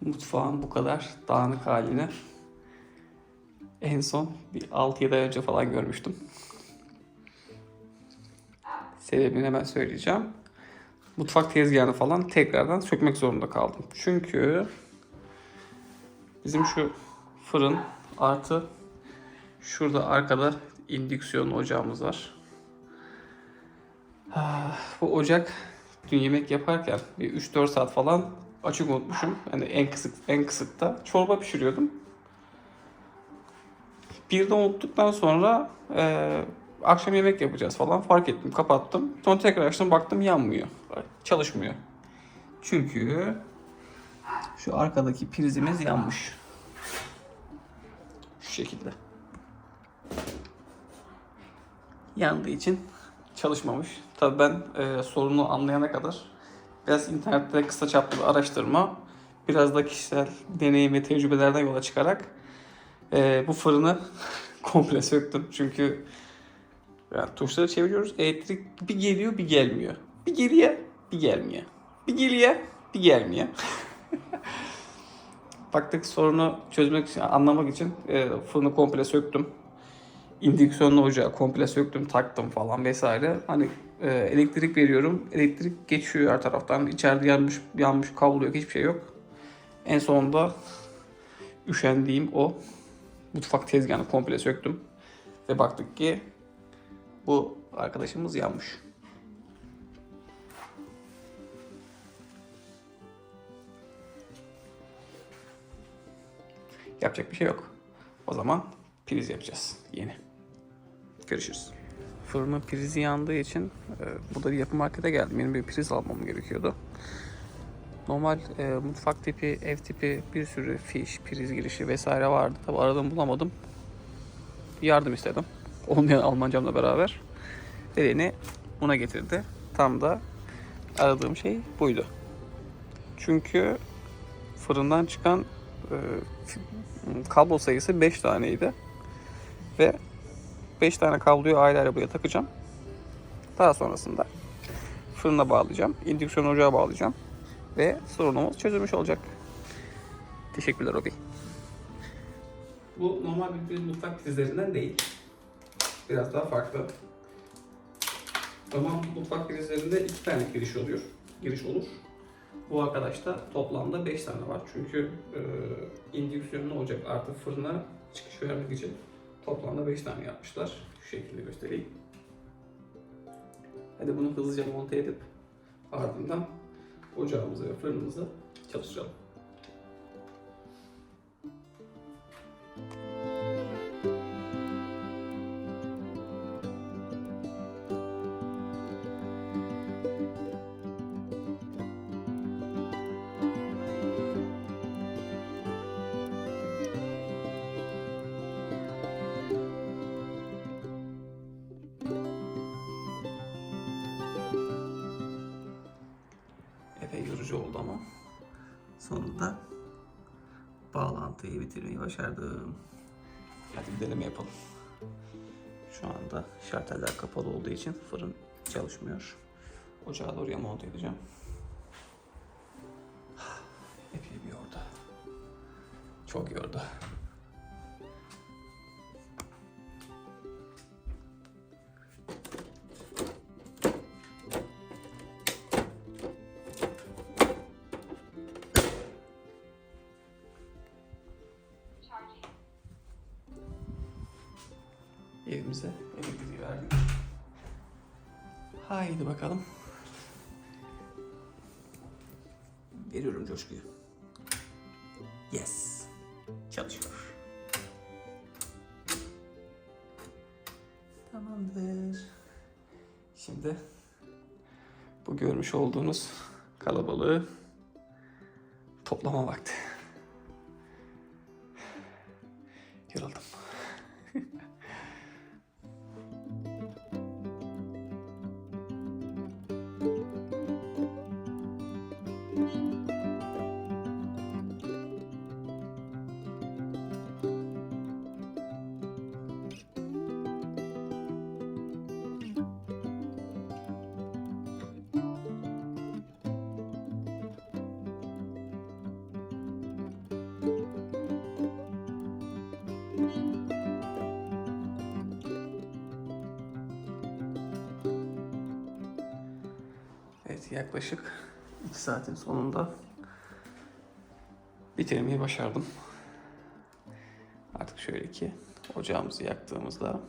mutfağın bu kadar dağınık halini en son bir 6-7 ay önce falan görmüştüm. Sebebini hemen söyleyeceğim. Mutfak tezgahını falan tekrardan sökmek zorunda kaldım. Çünkü bizim şu fırın artı şurada arkada indüksiyon ocağımız var. Ah, Bu ocak dün yemek yaparken bir 3-4 saat falan açık unutmuşum. Yani en kısık en kısıkta çorba pişiriyordum. Bir de unuttuktan sonra e, akşam yemek yapacağız falan fark ettim kapattım. Sonra tekrar açtım baktım yanmıyor. Çalışmıyor. Çünkü şu arkadaki prizimiz yanmış. Şu şekilde. Yandığı için çalışmamış. Tabii ben e, sorunu anlayana kadar biraz internette kısa çaplı bir araştırma, biraz da kişisel deneyim ve tecrübelerden yola çıkarak e, bu fırını komple söktüm. Çünkü yani tuşları çeviriyoruz, elektrik bir geliyor bir gelmiyor. Bir geliyor bir gelmiyor. Bir geliyor bir gelmiyor. Baktık sorunu çözmek için, anlamak için e, fırını komple söktüm. İndüksiyonlu ocağı komple söktüm, taktım falan vesaire. Hani e, elektrik veriyorum, elektrik geçiyor her taraftan. İçeride yanmış, yanmış kablo yok, hiçbir şey yok. En sonunda üşendiğim o mutfak tezgahını komple söktüm. Ve baktık ki bu arkadaşımız yanmış. Yapacak bir şey yok. O zaman priz yapacağız yeni. Görüşürüz. Fırının prizi yandığı için e, burada bir yapı markete geldim. Benim bir priz almam gerekiyordu. Normal e, mutfak tipi, ev tipi bir sürü fiş, priz girişi vesaire vardı. Tabi aradım bulamadım. Yardım istedim. Olmayan Almancamla beraber. Ve beni buna getirdi. Tam da aradığım şey buydu. Çünkü fırından çıkan e, kablo sayısı 5 taneydi. Ve 5 tane kabloyu ayrı buraya takacağım. Daha sonrasında fırına bağlayacağım. indüksiyon ocağa bağlayacağım. Ve sorunumuz çözülmüş olacak. Teşekkürler Obi. Bu normal bir mutfak prizlerinden değil. Biraz daha farklı. Normal mutfak prizlerinde iki tane giriş oluyor. Giriş olur. Bu arkadaşta toplamda 5 tane var. Çünkü e, indüksiyonlu ocak artı fırına çıkış vermek için toplamda 5 tane yapmışlar. Şu şekilde göstereyim. Hadi bunu hızlıca monte edip ardından ocağımızı ve fırınımızı çalıştıralım. Epey yorucu oldu ama sonunda bağlantıyı bitirmeyi başardım. Hadi bir deneme yapalım. Şu anda şarteller kapalı olduğu için fırın çalışmıyor. Ocağı da oraya monte edeceğim. Epey bir yordu. Çok yordu. Evimize elektriği verdik. Haydi bakalım. Veriyorum coşkuyu. Yes. Çalışıyor. Tamamdır. Şimdi bu görmüş olduğunuz kalabalığı toplama vakti. Yoruldum. yaklaşık 2 saatin sonunda bitirmeyi başardım. Artık şöyle ki ocağımızı yaktığımızda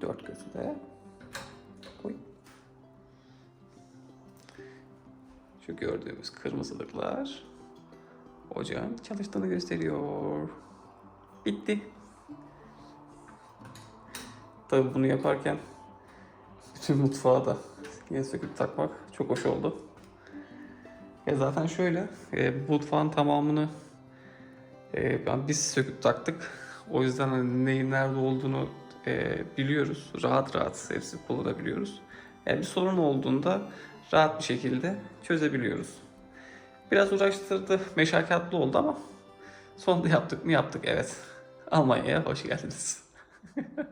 dört gözü de koy. Şu gördüğümüz kırmızılıklar ocağın çalıştığını gösteriyor. Bitti. Tabii bunu yaparken bütün mutfağı da yine söküp takmak çok hoş oldu. Ya zaten şöyle, e, mutfağın tamamını e, ben biz söküp taktık. O yüzden hani neyin nerede olduğunu e, biliyoruz. Rahat rahat hepsi kullanabiliyoruz. Yani bir sorun olduğunda rahat bir şekilde çözebiliyoruz. Biraz uğraştırdı, meşakkatli oldu ama sonunda yaptık mı yaptık evet. Almanya'ya hoş geldiniz.